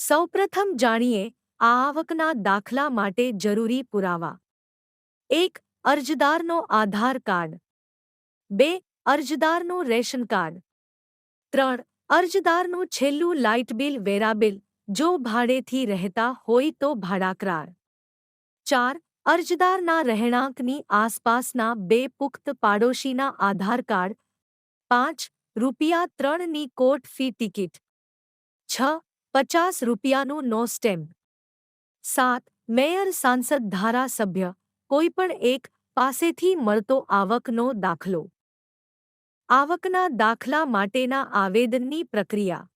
સૌપ્રથમ જાણીએ આ આવકના દાખલા માટે જરૂરી પુરાવા. એક, અરજદારનો આધાર કાર્ડ. બે, અરજદારનું રેશન કાર્ડ. ત્રણ, અરજદારનું છેલ્લું લાઇટ બિલ, વેરા બિલ, જો ભાડેથી રહેતા હોય તો ભાડાકરાર ચાર, અરજદારના રહેણાંકની આસપાસના બે પુખ્ત પાડોશીના આધાર કાર્ડ. પાંચ, રૂપિયા ત્રણની કોર્ટ ફી ટિકિટ. છ પચાસ રૂપિયાનું નો સ્ટેમ્પ. સાત, મેયર, સાંસદ, ધારાસભ્ય, કોઈપણ એક પાસેથી મળતો આવકનો દાખલો. આવકના દાખલા માટેના આવેદનની પ્રક્રિયા.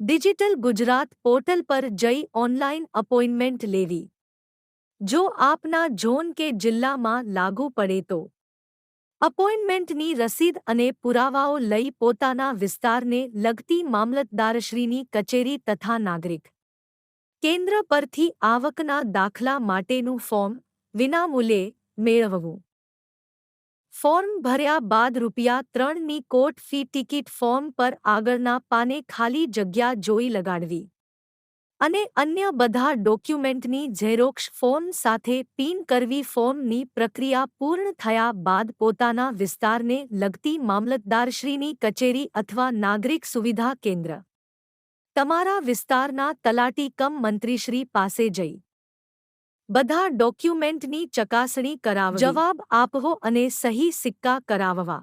ડિજિટલ ગુજરાત પોર્ટલ પર જઈ ઓનલાઈન અપોઇન્ટમેન્ટ લેવી. જો આપના ઝોન કે જિલ્લામાં લાગુ પડે તો. અપોઇન્ટમેન્ટની રસીદ અને પુરાવાઓ લઈ પોતાના વિસ્તારને લગતી મામલતદારશ્રીની કચેરી તથા નાગરિક. કેન્દ્ર પરથી આવકના દાખલા માટેનું ફોર્મ વિનામૂલ્યે મેળવવું. ફોર્મ ભર્યા બાદ રૂપિયા ત્રણની કોર્ટ ફી ટિકિટ ફોર્મ પર આગળના પાને ખાલી જગ્યા જોઈ લગાડવી. અને અન્ય બધા ડોક્યુમેન્ટની ઝેરોક્ષ ફોર્મ સાથે પિન કરવી ફોર્મની પ્રક્રિયા પૂર્ણ થયા બાદ પોતાના વિસ્તારને લગતી મામલતદારશ્રીની કચેરી અથવા નાગરિક સુવિધા કેન્દ્ર. તમારા વિસ્તારના તલાટી કમ મંત્રીશ્રી પાસે જઈ. બધા ડોક્યુમેન્ટની ચકાસણી કરાવ જવાબ આપવો અને સહી સિક્કા કરાવવા.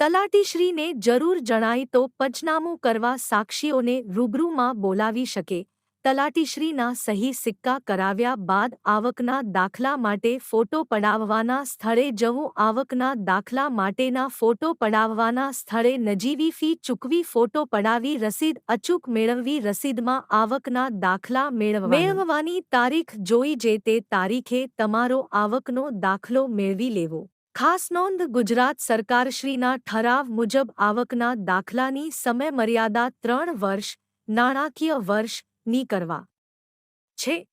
તલાટીશ્રીને જરૂર જણાય તો પંચનામું કરવા સાક્ષીઓને રૂબરૂમાં બોલાવી શકે. તલાટીશ્રીના સહી સિક્કા કરાવ્યા બાદ આવકના દાખલા માટે ફોટો પડાવવાના સ્થળે જવું, આવકના દાખલા માટેના ફોટો પડાવવાના સ્થળે નજીવી ફી ચૂકવી ફોટો પડાવી રસીદ, અચૂક મેળવવી રસીદમાં આવકના દાખલા મેળવવાની. તારીખ જોઈ જે તે તારીખે તમારો આવકનો દાખલો મેળવી લેવો. ખાસ નોંધ ગુજરાત સરકારશ્રીના ઠરાવ મુજબ આવકના દાખલાની સમયમર્યાદા ત્રણ વર્ષ, નાણાકીય વર્ષની કરવા. છે.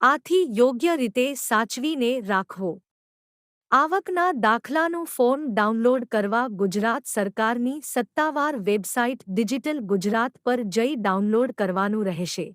આથી યોગ્ય રીતે સાચવીને રાખવો. આવકના દાખલાનું ફોર્મ ડાઉનલોડ કરવા ગુજરાત સરકારની સત્તાવાર વેબસાઇટ ડિજિટલ ગુજરાત પર જઈ ડાઉનલોડ કરવાનું રહેશે.